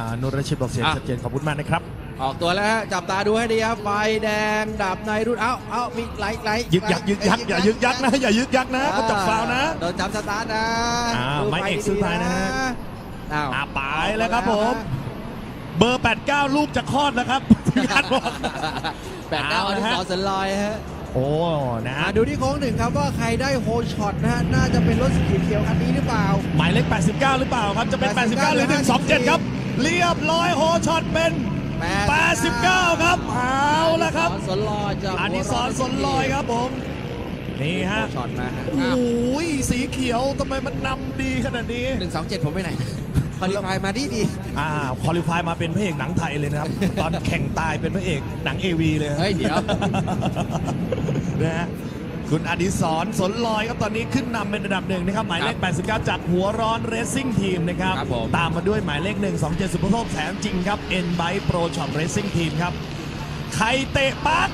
อ่านุรชิตบอกเสียงอะชัดเจนขอบคุณมากนะครับ ออกตัวแล้วฮะจับตาดูให้ดีครับไฟแดงดับในรุ่นเอ้าเอ้ามีไหลไหลยึกยักยึกยักอย่ายึกยักนะอย่ายึกยักนะเขาจับฟาวล์นะโดนจับสตาร์ทนะอ่าดูไม้เอกดีๆสุดท้ายนะฮะอ้าวอ่าไปแล้วครับผมเบอร์ 89 ลูกจะคลอดแล้วครับทีมงานบอกแปดเก้าเอาอละดิฮะศรสันลอยฮะโอ้นะฮะอ่าดูที่โค้งหนึ่งครับว่าใครได้โฮช็อตนะฮะน่าจะเป็นรถสีเขียวคันนี้หรือเปล่า หมายเลข 89 หรือเปล่าครับจะเป็น 89 หรือ 127 ครับ เรียบร้อยโฮช็อตเป็น 89 ครับเอาละครับอดิศรสนลอยจากอดิศรสนลอยครับผม นี่ฮะโฮช็อตมาฮะโอ้ยสีเขียวทำไมมันนำดีขนาดนี้หนึ่งสองเจ็ดผมไปไหนคอลิฟายมาดีดีอ่าคอลิฟายมาเป็นพระเอกหนังไทยเลยนะครับ ตอนแข่งตายเป็นพระเอกหนังเอวีเลย เฮ้ย เดี๋ยวนะฮะ คุณอดิศรสนลอยครับตอนนี้ขึ้นนำเป็นอันดับหนึ่งนะครับ หมายเลข 89 จากหัวร้อนเรซซิ่งทีมนะครับ ครับผม ตามมาด้วยหมายเลข 127 สุภโชคแสนจริงครับ N b i Pro Shop Racing Team ครับ ใครเตะปั๊ก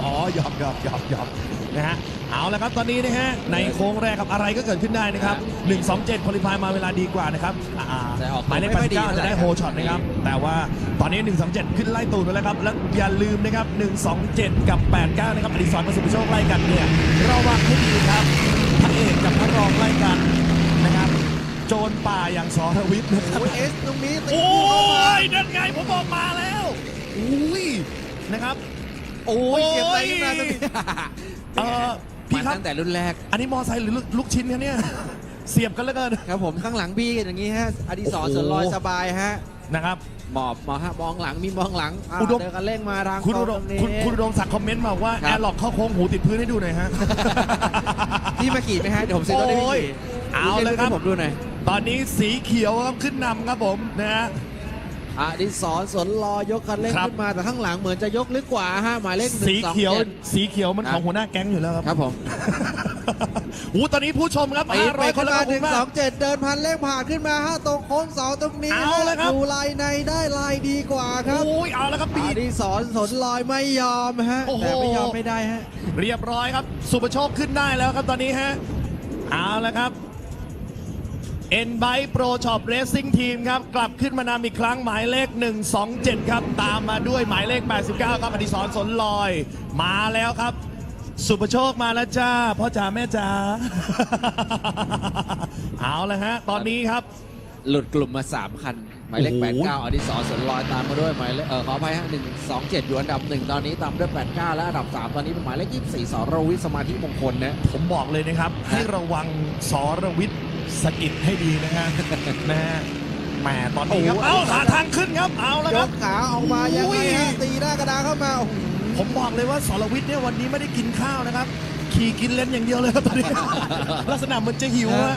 อ๋อหยอกหยอกหยอกหยอก นะฮะเอาละครับตอนนี้นะฮะในโค้งแรกครับอะไรก็เกิดขึ้นได้นะครับ 127คอลิฟายมาเวลาดีกว่านะครับอ่าแต่ออกตัวหมายเลขไม่ค่อยดี89จะได้เท่าไหร่โฮช็อตนะครับแต่ว่าตอนนี้ 127 ขึ้นไล่ตูดไปแล้วครับแล้วอย่าลืมนะครับ 127 กับ 89 นะครับอดิศรกับสุภโชคไล่กันเนี่ยระวังให้ดีครับพระเอกกับพระรองไล่กันนะครับ โจรป่าอย่างสรวิทย์นะครับ โอ้ยเอสตรงนี้ตีโอ้คู่เข้ามา ยนั่นไงผมบอกมาแล้วอุ้ยนะครับ โอ้ยเสียบไหลขึ้นมาตรงนี้ เออพี่มาครับตั้งแต่รุ่นแรก อันนี้มอไซค์หรือลูกลูกชิ้นครับเนี่ย เสียบกันแล้วกัน ครับผมข้างหลังบี้กันอย่างนี้ฮะอดิศรโอ้โห สวนลอยสบายฮะนะครับ หมอบมองฮะมองหลังมีมองหลังอ่าอุดม เดินกันเร่งมาทางคุณตรอุงดตรมงนี้ คุณคุณอุดมศักดิ์คอมเมนต์มาบอกว่าครับแอร์ล็อกเข้าโค้งหูติดพื้นให้ดูหน่อยฮะ พี่มาขี่ไหมฮะเดี๋ยวผมซื้อรถได้โอ้ยพี่เอาเลยครับ ให้ผมดูหน่อย ตอนนี้สีเขียวครับขึ้นนำครับผมนะฮะ อดิศรสวนลอยยกคันเร่งครับ ขึ้นมาแต่ข้างหลังเหมือนจะยกลึกกว่าฮะหมายเลขหนึ่สีงสองเขียวเจ็ด สีเขียวมันครับของหัวหน้าแก๊งอยู่แล้วครับครับผมโอ้ตอนนี้ผู้ชมครับไปไป500คขึ้นนแล้วมาขอบหคุนึ่ณงมาสอก งเจ็ดเดินพันเร่งผ่านขึ้นมาฮะตรงโค้งเสาตรงนี้เอาเลยครับ ดูลายในได้ลายดีกว่าครับโอ้ยเอาแล้วครับอบีด ดิศรสนลอยไม่ยอมฮะโอ้โห แต่ไม่ยอมไม่ได้ฮะ เรียบร้อยครับ สุประโชคขึ้นได้แล้วครับตอนนี้ฮะเอาแล้วครับ N b i Pro Shop Racing Team ครับ กลับขึ้นมานำอีกครั้งหมายเลข 127 ครับ ตามมาด้วยหมายเลข 89 ครับอดิศรสนลอย มาแล้วครับ สุประโชคมาแล้วจ้าพ่อจ๋าแม่จ๋า เอาแล้วฮะ ตอนนี้ครับ หลุดกลุ่มมา 3 คัน หมายเลข โอ้โห 89อดิศรสนลอยตามมาด้วยหมายเลขเออขออภัยฮะ1 2 7 อยู่อันดับ 1 ตอนนี้ตามด้วย 89 และอันดับ 3 ตอนนี้เป็นหมายเลข 24สรวิทย์สมาธิมงคลนะ ผมบอกเลยนะครับ ให้ระวังสรวิทย์ สกิดให้ดีนะฮะนะฮะแหมตอนนี้ครับโอ้โห เอาหาทางขึ้นครับเอาแล้วยครับ กขาออกมายังไงฮะอุ้ยตีหน้ากระดานเข้ามาโอ้โห ผมบอกเลยว่าสรวิทย์เนี่ยวันนี้ไม่ได้กินข้าวนะครับ ขี่กินเล่นอย่างเดียวเลยครับตอนนี้ ลักษณะเหมันจะหิวฮะ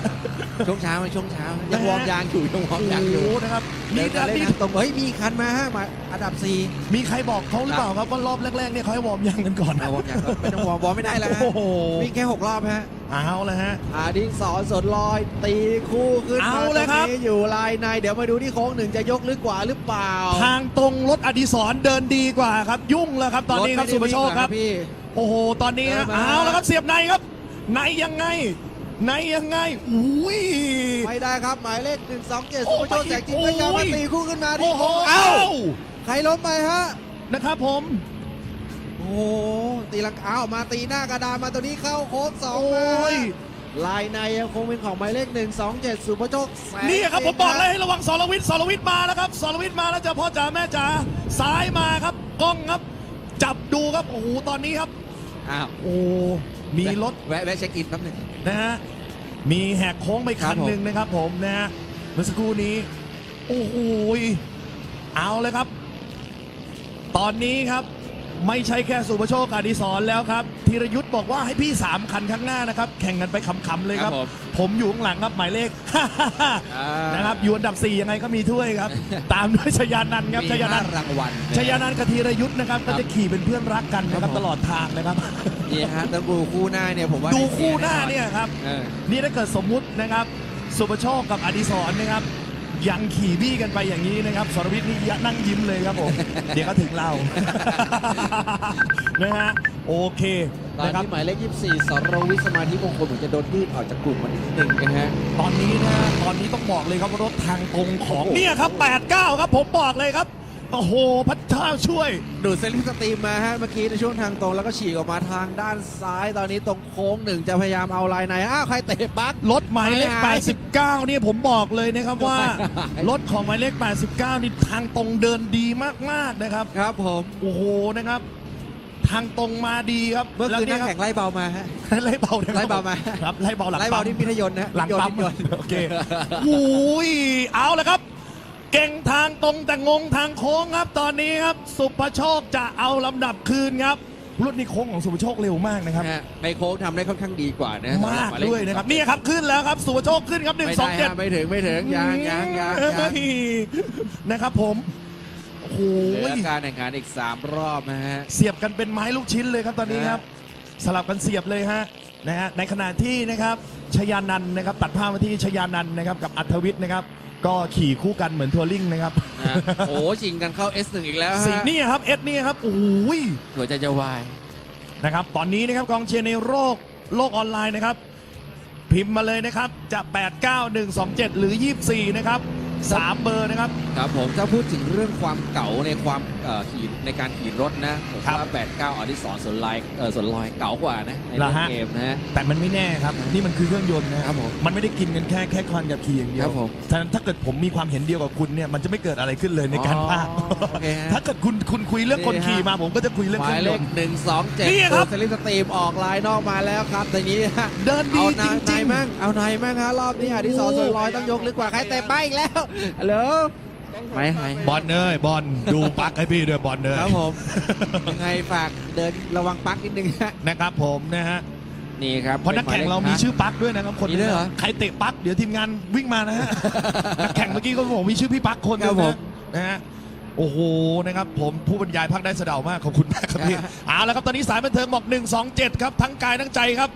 ช่วงเช้าช่วงเช้ายังวอร์มยางอยู่ยังวอร์มยางอยู่โอ้โหนะครับเดินี่นกันะนเล่นนี่นะตรงเฮ้ยมีคันมาฮะมาอันดับ4มีใครบอกเขาหรือเปล่าครับว่ารอบแรกๆเนี่ยเขาให้วอร์มยางกันก่อนเอาวอร์มยางก่อนไม่ต้องวอร์มวอร์มไม่ได้แล้วฮะโอ้โหวิ่งแค่6รอบฮะ เอาเลยฮะอดิศรสนลอยตีคู่ขึ้นมาเอาตเลรยงครับนี้อยู่ลายใน เดี๋ยวมาดูที่โค้งหนึ่งจะยกลึกกว่าหรือเปล่าทางตรงรถอดิศรเดินดีกว่าครับ ยุ่งแล้วครับตอนนี้ครับถไม่สุได้ภโชควิ่งครับนะพี่ โอ้โห ตอนนี้ฮะเดินมา เอาแล้วครับเสียบในครับ ในยังไง ในยังไงอุ้ย ไม่ได้ครับ หมายเลข1 2 7โอ้สุภโชคแจกจริงโอ้ก็ยยังมาตีคู่ขึ้นมาที่โอ้โหโค้งเอ้าเอ้าใครล้มไปฮะ นะครับผม โอ้โหตีลังอ้าวมาตีหน้ากระดานมาตัวนี้เข้าโค้งสองโอ้มายลายในยังคงเป็นของหมายเลข1 2 7สุภโชคแสงนี่ครับจผงมบอกเลยให้ระวังสรวิทย์สรวิทย์มาแล้วครับสรวิทย์มาแล้วจ้ะพ่อจ๋าแม่จ๋าซ้ายมาครับกล้องครับ จับดูครับโอ้โหตอนนี้ครับ อ้าวโอ้ มีรถแวะแวะเช็คอินแป๊บหนึง นะฮะ มีแหกโค้งไปครัคับนผมหนึ่งนะครับผมนะฮะ เมื่อสักครู่นี้ โอ้โหเอาเลยครับ ตอนนี้ครับ ไม่ใช่แค่สุภโชคอดิศรแล้วครับธีรยุทธ์บอกว่าให้พี่สามคันข้างหน้านะครับ แข่งกันไปขำๆเลยครับ ครับผมผมอยู่ข้างหลังครับหมายเลขอ่านะครับอยู่อันดับ 4 ยังไงก็มีถ้วยครับ ตามด้วยชยานันท์ครับมีชยานัห้านท์รางวัลชยานันท์กับธีรยุทธ์นะครับครัก็บจะขี่เป็นเพื่อนรักกันนะคครัรับบผม ตลอดทางนะครับ นี่ฮะต้องดูคู่หน้าเนี่ยผมว่าดูได้สีคู่หน้าแอเนี่ยครับ เออ นี่ถ้าเกิดสมมุตินะครับ สุประโชคกับอดิศรนะครับ ยังขี่บี้กันไปอย่างนี้นะครับสรวิทย์นี่นั่งยิ้มเลยครับผม เดี๋ยวก็ถึงเรา นะฮะโอเคตอนนะครับนี้หมายเลข 24 สรวิทย์สมาธิมงคลเหมือนจะโดนยืดออกจากกลุ่มมานิดนึงนะฮะ ตอนนี้นะตอนนี้ต้องบอกเลยครับว่ารถทางตรงของเนี่ยครับ 89 ครับผมบอกเลยครับ โอ้โหพระเจ้าช่วย ดูดเซลิงสตรีมมาฮะเมื่อกี้ในช่วงทางตรงแล้วก็ฉีกออกมาทางด้านซ้ายตอนนี้ตรงโค้งหนึ่งจะพยายามเอาลายในอ้าวใครเตะบั๊กรถหมายเลขหาย89เนี่ยผมบอกเลยนะครับว่าหายรถของหมายเลข 89 นี่ทางตรงเดินดีมากๆนะครับ ครับผม โอ้โหนะครับ ทางตรงมาดีครับเมื่อคืนนักล้วแข่งไล่เบามาฮะครับไล่เบานะครัไล่เบามาครับไล่เบาหลังไล่เบาปั๊มที่พิทยนต์นะหลังปั๊มพิทยนต์โอเคโอ้ยเอาละครับ เก่งทางตรงแต่งงทางโค้งครับ ตอนนี้ครับ สุภโชคจะเอาลำดับคืนครับรุ่นนี้โค้งของสุภโชคเร็วมากนะครับฮะในโค้งทำได้ค่อนข้างดีกว่านะมากด้วยนะครับนี่ครับขึ้นแล้วครับสุภโชคขึ้นครับหนึ่ไม่งสอได้งเจ็ดฮะไม่ถึงไม่ถึงยังยังยังยังนะครับผมโอ้โหเหลือการแข่งขันอีก 3 รอบนะฮะเสียบกันเป็นไม้ลูกชิ้นเลยครับตอนนี้ครับ สลับกันเสียบเลยฮะนะฮะในขณะที่นะครับชยานันท์นะครับตัดภาพมาที่ชยานันท์นะครับกับอัธวิทย์นะครับ ก็ขี่คู่กันเหมือนทัวริงนะครับนะฮะโอ้ชิงกันเข้า S1 อีกแล้วสีฮะนี่ครับเอสนี่ครับโอ้ย หัวใจจะวาย นะครับตอนนี้นะครับกองเชียร์ในโลกโลกออนไลน์นะครับ พิมพ์มาเลยนะครับจะ 89127 หรือ 24 นะครับ 3เบอร์นะครับ ครับผมถ้าพูดถึงเรื่องความเก่าในความเอ่อขี่ในการขี่รถนะผมครับว่า89อดิสรสวนลายเออสวนลอยเก่ากว่านะในเหรอเรื่องฮะเกมนะฮะแต่มันไม่แน่ครับนี่มันคือเครื่องยนต์นะครับผมมันไม่ได้กินกันแค่แค่ควันกับขี่อย่างเดียวครับผมฉะนั้นถ้าเกิดผมมีความเห็นเดียวกับคุณเนี่ยมันจะไม่เกิดอะไรขึ้นเลยในการพากย์อ๋อโอเคฮะถ้าเกิดคุณคุณคุยเรื่องคนนี่ฮะขี่มาผมก็จะคุยเรื่องหเคมารื่ยองยเลนขต์127นี่ครับตัวเซลิสตรีมออกลายนอกมาแล้วครับแต่นี้ฮะเดินดีเอาจนายรินายงมั่งเอานายมั่งฮะรอบนี้อดิสรสวนลอยต้องยกลึกกว่าใครเตะไปอีกแล้วฮัลโหลไม่ไม่ๆบอลเอ้ยบอลดูปักให้พี่ด้วยบอลเอ้ยครับผมยังไงฝากเดินระวังปลั๊กนิดนึงฮะนะครับผมนะฮะนี่ครับเพราะนักแข่งเรามีชื่อปักด้วยนะครับคนมีด้วยเหรอใครเตะปักเดี๋ยวทีมงานวิ่งมานะฮะนักแข่งเมื่อกี้ก็บอกมีชื่อพี่ปักคนหนึครังบผนะมนะฮะโอ้โหนะครับผมผู้บรรยายพักได้เสะเดามากขอบคุณมากครับพี่ฮะเอาละครับตอนนี้สายบันเทิงบอก 1 2 7 ครับทั้งกายทั้งใจครับ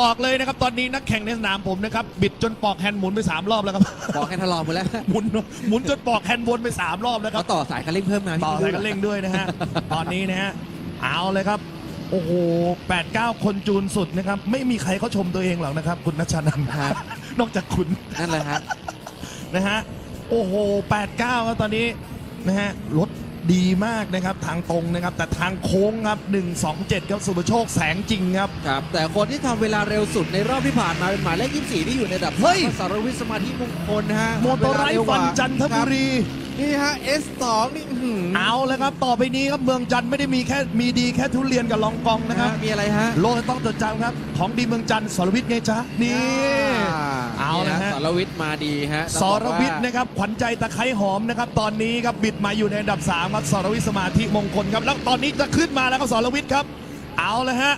บอกเลยนะครับตอนนี้นักแข่งในสนามผมนะครับบิดจนปอกแฮนด์หมุนไป 3 รอบแล้วครับ บอกให้ทะลอมหมดแล้วหมุนหมุนจนปอกแฮนด์วนไป 3 รอบแล้วคเขารับต่อสายคันเร่งเพิ่มมาต่อพี่สายกันเร่งด้วยนะฮะ ตอนนี้นะฮะเอาเลยครับ โอ้โห8-9คนจูนสุดนะครับ ไม่มีใครเขาชมตัวเองหรอกนะครับ คุณนัชชานันท์ครับนอกจากคุณ นั่นแหละฮะ นะฮะ โอ้โห 89ครับตอนนี้ นะฮะ รถดีมากนะครับ ทางตรงนะครับ แต่ทางโค้งครับ 127 ครับ สุภโชคแสงจริงครับ ครับแต่คนที่ทำเวลาเร็วสุดในรอบที่ผ่านมาเป็นหมายเลข24 ที่อยู่ในอันดับเฮ้ย สามสารวิทย์สมาธิมงคลนะฮะโมโตไรท์ฟันจันทบุรีครับนี่ฮะ S2 นี่อื้อหือเอาแล้วครับ ต่อไปนี้ครับเมืองจันทร์ไม่ได้มีแค่มีดีแค่ทุเรียนกับลองกองนะนะคครัรับบ มีอะไรฮะโลกต้องจดจำครับ ของดีเมืองจันทร์สรวิทย์ไงจ๊ะนี่เอาละฮะสารวิทย์มาดีฮะสต้องรบอกาวิทย์นะครับขวัญใจตะไคร้หอมนะครับ ตอนนี้ครับบิดมาอยู่ในอันดับ3ครับสรวิทย์สมาธิมงคลครับ แล้วตอนนี้จะขึ้นมาแล้วครับสรวิทย์ครับ เอาเลยฮะ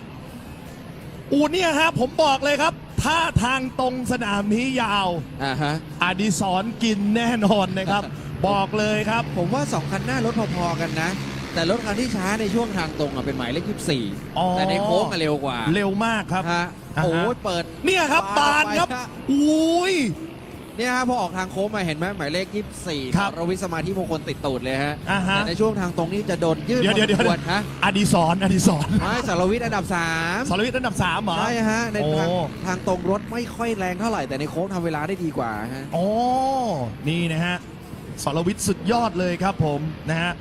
อูเนี่ยฮะผมบอกเลยครับถ้าทางตรงสนามนี้ยาว อ่าฮะ อดิศรกินแน่นอนนะครับ บอกเลยครับ ผมว่าสองคันหน้ารถพอๆกันนะ แต่รถคันที่ช้าในช่วงทางตรงอะเป็นหมายเลขอ๋อ 24แต่ในโค้งอะเร็วกว่าเร็วมากครับ ฮะอ่าฮะ โอ้ยเปิด เนี่ยครับปาบานครับไปฮะ อุ้ย เนี่ยฮะพอออกทางโค้งมาเห็นไหมหมายเลข 24ครับสารวิทย์สมาธิมงคลติดตูดเลยฮะอ่าฮะ แต่ในช่วงทางตรงนี้จะโดนยืดเดี๋ยวเดี๋ยวเดี๋ยวพอสมควรฮะอดิศรอดิศรไม่สารวิทย์อันดับสรวิทย์อันดับสามเหรอ3ใช่ฮะในทางโอ้ ทางตรงรถไม่ค่อยแรงเท่าไหร่แต่ในโค้งทำเวลาได้ดีกว่าฮะ โอ้นี่นะฮะสรวิทย์สุดยอดเลยครับผมนะฮะ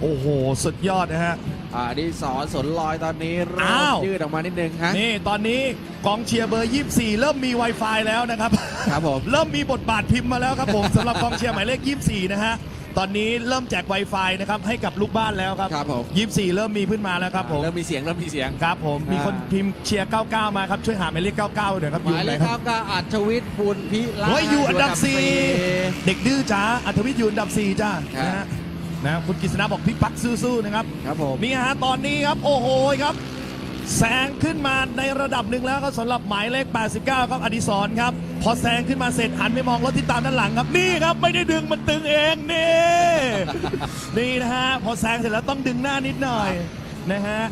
โอ้โห สุดยอดนะฮะ อ่าดิสอนสนลอยตอนนี้เริ่อ้ามว ยืดออกมานิดนึงฮะ นี่ตอนนี้กองเชียร์เบอร์ 24 เริ่มมี Wi-Fi แล้วนะครับ ครับผม เริ่มมีบทบาทพิมพ์มาแล้วครับผม สำหรับกองเชียร์หมายเลข 24 นะฮะ ตอนนี้เริ่มแจก Wi-Fi นะครับให้กับลูกบ้านแล้วครับครับผม 24 เริ่มมีขึ้นมาแล้วครับผมเริ่มมีเสียงเริ่มมีเสียง ครับผมมีคนอ่าพิมพ์เชียร์ 99 มาครับช่วยหาหมายเลข 99หน่อยครับหมายเลไหนขคครัรับบก็อัจวิทย์บุญพิลาเฮ้ยอยู่อันดับสี่4เด็กดื้อจ้าอัธวิทย์อยู่อันดับ 4 จ้าครับ นะฮะ นะคุณกฤษณะบอกพี่ปักสู้ๆนะครับครับผมนี่ฮะตอนนี้ครับโอ้โหครับ แซงขึ้นมาในระดับหนึ่งแล้วก็สำหรับหมายเลข 89 ครับอดิศรครับ พอแซงขึ้นมาเสร็จหันไปมองรถที่ตามด้านหลังครับนี่ครับไม่ได้ดึงมันตึงเองนี่นี่นะฮะพอแซงเสร็จแล้วต้องดึงหน้านิดหน่อยนะฮะ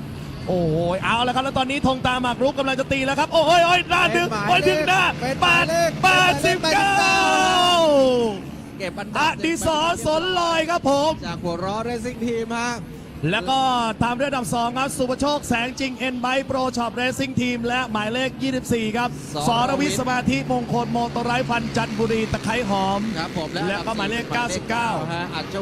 โอ้โหเอาแล้วครับแล้วตอนนี้ธงตาหมากรุกกำลังจะตีแล้วครับ โอ้ยโอ้ยหน้าดึงโอ้ยดึงหน้าเป็นหแปมายดเลขแปดสิบเก้าเก็บอันอดับดิศรสนลอยครับผม จากหัวเร้อเรซิ่งทีมฮะแล้วก็ตามด้วยอันดับ 2 ครับ สุภโชคแสงจริง N b i โปรช็อปเรซิ่งทีมและหมายเลข 24 ครับสสรรวิวิททย์ย์สมาธิมงคลโมโตไรพันธ์จันทบุรีตะไคร้หอม ครับผมและแล้วก็หมายเลขอันดับสี่99ฮะอัจฉ